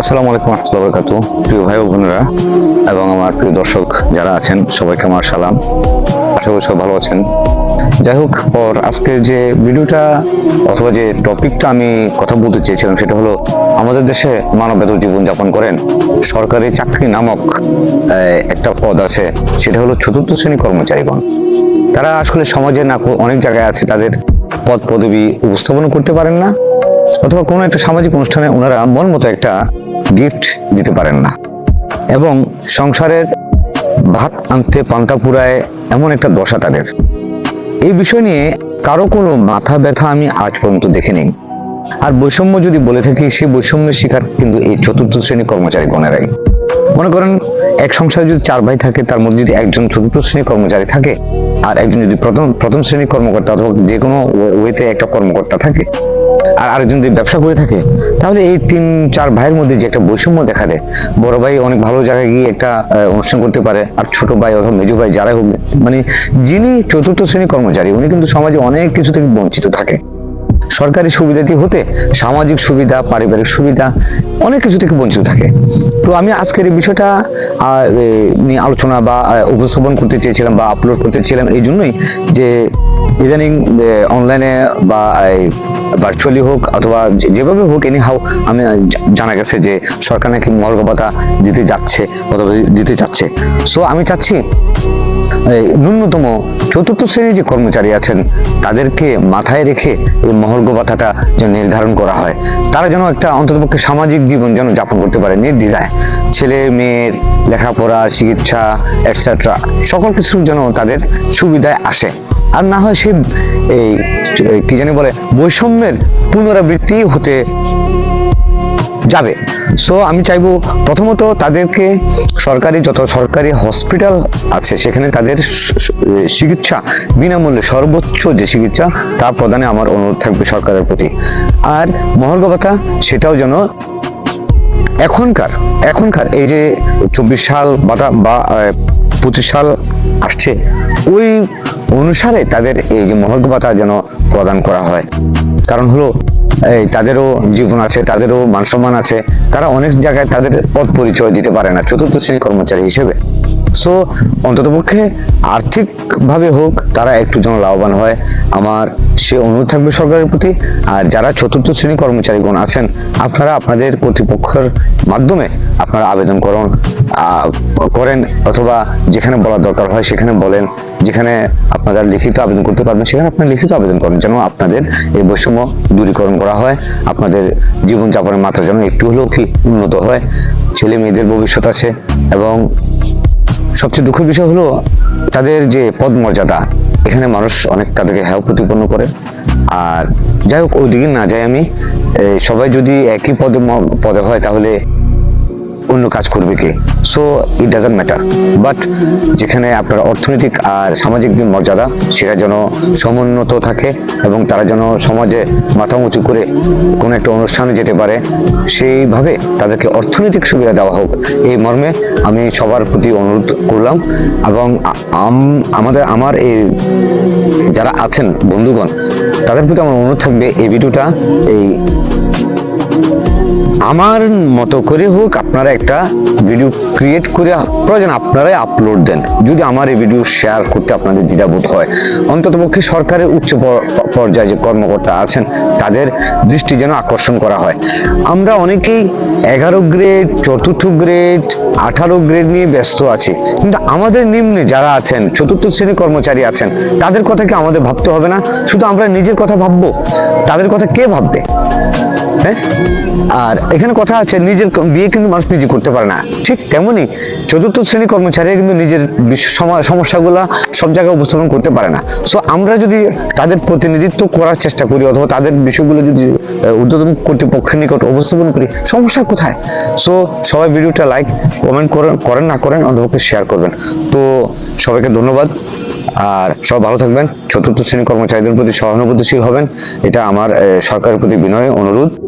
আসসালামু আলাইকুম রহমতুল্লাহ বরকাতু প্রিয় ভাই বোনেরা এবং আমার প্রিয় দর্শক যারা আছেন, সবাইকে আমার সালাম। আশা করি সবাই ভালো আছেন। যাই হোক, পর আজকের যে ভিডিওটা অথবা যে টপিকটা আমি কথা বলতে চেয়েছিলাম সেটা হলো, আমাদের দেশে মানবেতর জীবনযাপন করেন সরকারি চাকরি নামক একটা পদ আছে, সেটা হলো চতুর্থ শ্রেণি কর্মচারীগণ। তারা আসলে সমাজে না অনেক জায়গায় আছে, তাদের পদ পদবি উপস্থাপন করতে পারেন না। অথবা কোনো একটা সামাজিক অনুষ্ঠানে ওনারা মন মতো একটা গিফট দিতে পারেন না। এবং সংসারের ভাত আনতে পান্তা পুরায় এমন একটা দশা তাদের। এই বিষয় নিয়ে কারও কোনো মাথা ব্যথা আমি আজ পর্যন্ত দেখিনি। আর বৈষম্য যদি বলে থাকি সেই বৈষম্যের শিকার কিন্তু এই চতুর্থ শ্রেণি কর্মচারী গণেরাই। মনে করেন, এক সংসারে যদি চার ভাই থাকে, তার মধ্যে যদি একজন চতুর্থ শ্রেণি কর্মচারী থাকে, আর একজন যদি প্রথম প্রথম শ্রেণি কর্মকর্তা অথবা যে কোনো ওয়েতে একটা কর্মকর্তা থাকে আর আরেকজন যদি ব্যবসা করে থাকে, তাহলে এই তিন, চার ভাইয়ের মধ্যে যে একটা বৈষম্য দেখা দেয়। বড় ভাই অনেক ভালো জায়গায় গিয়ে একটা অনুষ্ঠান করতে পারে, আর ছোট ভাই অথবা মেজো ভাই যারাই হোক মানে যিনি চতুর্থ শ্রেণি কর্মচারী, উনি কিন্তু সমাজে অনেক কিছু থেকে বঞ্চিত থাকে। সরকারি সুবিধাটি হতে সামাজিক সুবিধা, পারিবারিক সুবিধা, অনেক কিছু থেকে বঞ্চিত থাকে। তো আমি আজকের এই বিষয়টা নিয়ে আলোচনা বা উপস্থাপন করতে চেয়েছিলাম বা আপলোড করতে চেয়েছিলাম এই জন্যই যে ইদানিং অনলাইনে বা ভার্চুয়ালি হোক অথবা যেভাবে হোক এনি হাউ আমি জানা গেছে যে, সরকার নাকি মর্গ দিতে যাচ্ছে, অথবা দিতে চাচ্ছে। সো আমি চাচ্ছি ন্যূনতম চতুর্থ শ্রেণির যে কর্মচারী আছেন, তাদেরকে মাথায় রেখে এই মহর্ঘ ভাতাটা যেন নির্ধারণ করা হয়। তারা যেন একটা অন্ততপক্ষে সামাজিক জীবন যেন যাপন করতে পারে, নির্দ্বিধায়। ছেলে, মেয়ের লেখাপড়া, চিকিৎসা এটসেট্রা সকল কিছু যেন তাদের সুবিধায় আসে। আর না হয় সে, এই, কি জানি বলে, বৈষম্যের পুনরাবৃত্তি হতে যাবে। সো আমি চাইব প্রথমত তাদেরকে সরকারি, যত সরকারি হসপিটাল আছে, সেখানে তাদের চিকিৎসা, বিনামূল্যে সর্বোচ্চ যে চিকিৎসা, তা প্রদানে আমার অনুরোধ থাকবে সরকারের প্রতি। আর মহর্ঘ ভাতা, সেটাও যেন এখনকার এখনকার এই যে চব্বিশ সাল বা পঁচিশ সাল আসছে, ওই অনুসারে তাদের এই যে মহর্ঘ যেন প্রদান করা হয়। কারণ হলো, এই তাদেরও জীবন আছে, তাদেরও মান সম্মান আছে, তারা অনেক জায়গায় তাদের পদ পরিচয় দিতে পারে না, চতুর্থ শ্রেণি কর্মচারী হিসেবে। সো অন্ততপক্ষে আর্থিকভাবে হোক, তারা একটু যেন লাভবান হয়। আমার সে অনুরোধ থাকবে সরকারের প্রতি, আর যারা চতুর্থ শ্রেণি কর্মচারীগণ আছেন, আপনারা আপনাদের কর্তৃপক্ষের মাধ্যমে আপনারা আবেদন করুন করেন, অথবা যেখানে বলার দরকার হয় সেখানে বলেন, যেখানে আপনারা লিখিত আবেদন করতে পারবেন, সেখানে আপনারা লিখিত আবেদন করেন, যেন আপনাদের এই বৈষম্য দূরীকরণ করা হয়। আপনাদের জীবনযাপনের মাত্রা যেন একটু হলেও কি উন্নত হয়। ছেলে মেয়েদের ভবিষ্যৎ আছে এবং সবচেয়ে দুঃখের বিষয় হলো তাদের যে পদমর্যাদা, এখানে মানুষ অনেক তাদেরকে হ্যাঁ প্রতিপন্ন করে। আর যাই হোক, ওইদিকে না যাই আমি সবাই যদি একই পদে পদে হয় তাহলে অন্য কাজ করবে কে? So it doesn't matter but যেখানে আপনার অর্থনৈতিক আর সামাজিক যে মর্যাদা, সেটা যেন সমুন্নত থাকে এবং তারা যেন সমাজে মাথা উঁচু করে কোনো একটা অনুষ্ঠানে যেতে পারে, সেইভাবে তাদেরকে অর্থনৈতিক সুবিধা দেওয়া হোক। এই মর্মে আমি সবার প্রতি অনুরোধ করলাম এবং আমাদের, আমার এই যারা আছেন বন্ধুগণ, তাদের প্রতি আমার অনুরোধ থাকবে এই ভিডিওটা, এই আমার মতো করে হোক আপনারা একটা ভিডিও ক্রিয়েট করে, প্রয়োজন আপনারাই আপলোড দেন। যদি আমার এই ভিডিও শেয়ার করতে আপনাদের দ্বিধাবোধ হয় অন্তত পক্ষে সরকারের উচ্চ পর্যায়ে যে কর্মকর্তা আছেন, তাদের দৃষ্টি যেন আকর্ষণ করা হয়। আমরা অনেকেই এগারো গ্রেড চতুর্থ গ্রেড আঠারো গ্রেড নিয়ে ব্যস্ত আছি। কিন্তু আমাদের নিম্নে যারা আছেন, চতুর্থ শ্রেণি কর্মচারী আছেন, তাদের কথা কি আমাদের ভাবতে হবে না? শুধু আমরা নিজের কথা ভাববো? তাদের কথা কে ভাববে? আর এখানে কথা আছে, নিজের বিয়ে কিন্তু মানুষ নিজে করতে পারে না। ঠিক তেমনি চতুর্থ শ্রেণি কর্মচারী কিন্তু নিজের বিশ- সম- সব জায়গায় উপস্থাপন করতে পারে না। সো আমরা যদি তাদের প্রতিনিধিত্ব করার চেষ্টা করি, অথবা তাদের বিষয়গুলো যদি ঊর্ধ্বতন কর্তৃপক্ষের নিকট উপস্থাপন করি, সমস্যা কোথায়? সো সবাই ভিডিওটা লাইক কমেন্ট করেন করেন না করেন, অন্তপক্ষে শেয়ার করবেন। তো, সবাইকে ধন্যবাদ। আর সব ভালো থাকবেন। চতুর্থ শ্রেণি কর্মচারীদের প্রতি সহানুভূতিশীল হবেন। এটা আমার সরকারের প্রতি বিনয়, অনুরোধ।